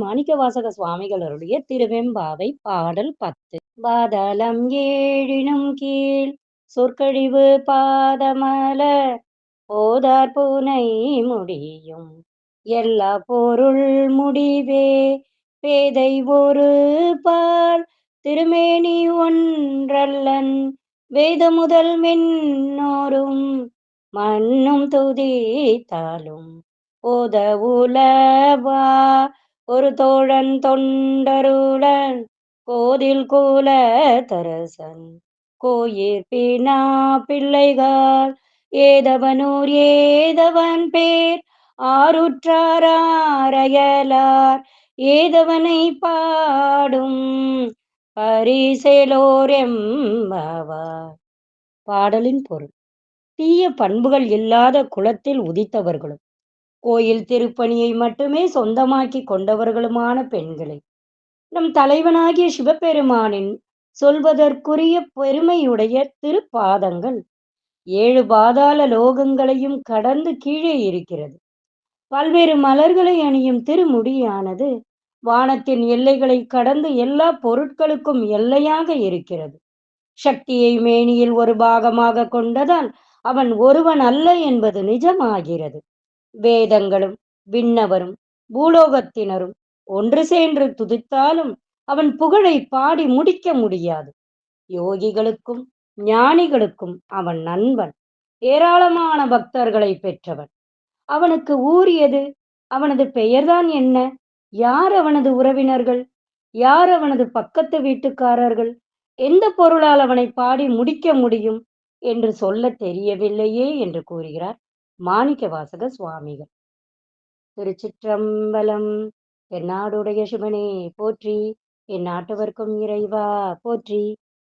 மாணிக்கவாசக சுவாமிகளருடைய திருவெம்பாவை பாடல் பத்து. பாதளம் ஏழினும் கீழ் சொற்கழிவு பாதமல போதார் பூனை முடியும். எல்லா பொருள் முடிவே பேதை ஒரு பால் திருமேனி ஒன்றல்லன் வேத முதல் மின்னோரும் மண்ணும் துதித்தாலும் போத உலவா ஒரு தோழன் தொண்டருடன் கோதில் கூல தரசன். கோயிற்பினா பிள்ளைகள் ஏதவனூர் ஏதவன் பேர் ஆருற்றாரயலார் ஏதவனை பாடும் பரிசெலோர் எம்பவார் பாடலின் பொருள் தீய பண்புகள் இல்லாத குலத்தில் உதித்தவர்களும் கோயில் திருப்பணியை மட்டுமே சொந்தமாக்கி கொண்டவர்களுமான பெண்களை நம் தலைவனாகிய சிவபெருமானின் சொல்வதற்குரிய பெருமையுடைய திருப்பாதங்கள் ஏழு பாதாள லோகங்களையும் கடந்து கீழே இருக்கிறது. பல்வேறு மலர்களை அணியும் திருமுடியானது வானத்தின் எல்லைகளை கடந்து எல்லா பொருட்களுக்கும் எல்லையாக இருக்கிறது. சக்தியை மேனியில் ஒரு பாகமாக கொண்டதால் அவன் ஒருவன் அல்ல என்பது நிஜமாகிறது. வேதங்களும் விண்ணவரும் பூலோகத்தினரும் ஒன்று சேர்ந்து துதித்தாலும் அவன் புகழை பாடி முடிக்க முடியாது. யோகிகளுக்கும் ஞானிகளுக்கும் அவன் நண்பன் ஏராளமான பக்தர்களை பெற்றவன். அவனுக்கு ஊர் எது? அவனது பெயர்தான் என்ன? யார் அவனது உறவினர்கள்? யார் அவனது பக்கத்து வீட்டுக்காரர்கள்? எந்த பொருளால் அவனை பாடி முடிக்க முடியும் என்று சொல்ல தெரியவில்லையே என்று கூறுகிறார். மாணிக்கவாசக சுவாமிகள். திருச்சிற்றம்பலம் என் நாடுடைய சிவனே போற்றி. என் நாட்டவர்க்கும் இறைவா போற்றி.